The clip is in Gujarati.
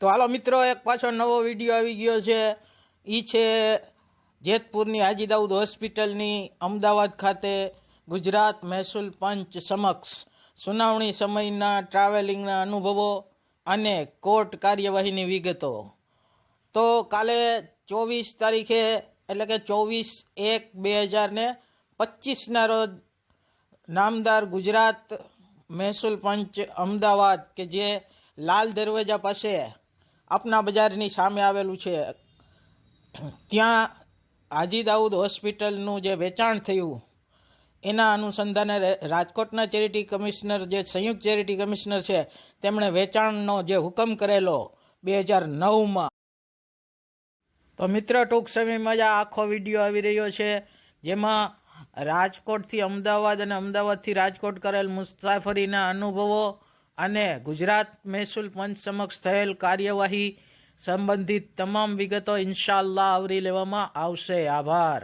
તો હાલો મિત્રો, એક પાછો નવો વીડિયો આવી ગયો છે. એ છે જેતપુરની હાજી દાઉદ હોસ્પિટલની અમદાવાદ ખાતે ગુજરાત મહેસૂલ પંચ સમક્ષ સુનાવણી સમયના ટ્રાવેલિંગના અનુભવો અને કોર્ટ કાર્યવાહીની વિગતો. તો કાલે ચોવીસ તારીખે, એટલે કે ચોવીસ એક બે હજાર ને પચીસના રોજ નામદાર ગુજરાત મહેસૂલ પંચ અમદાવાદ, કે જે લાલ દરવાજા પાસે આપના બજારની સામે આવેલું છે. ત્યાં હાજી દાઉદ હોસ્પિટલનું જે વેચાણ થયું, એના અનુસંધાને રાજકોટના ચેરિટી કમિશનર જે સંયુક્ત ચેરિટી કમિશનર છે, તેમણે વેચાણનો જે હુકમ કરેલો બે હજાર નવમાં. તો મિત્ર, ટૂંક સમયમાં જ આખો વીડિયો આવી રહ્યો છે, જેમાં રાજકોટથી અમદાવાદ અને અમદાવાદથી રાજકોટ કરેલ મુસાફરીના અનુભવો અને ગુજરાત મહેસૂલ પંચ સમક્ષ થયેલ કાર્યવાહી સંબંધિત તમામ વિગતો ઇન્શાલ્લાહ આવરી લેવામાં આવશે. આભાર.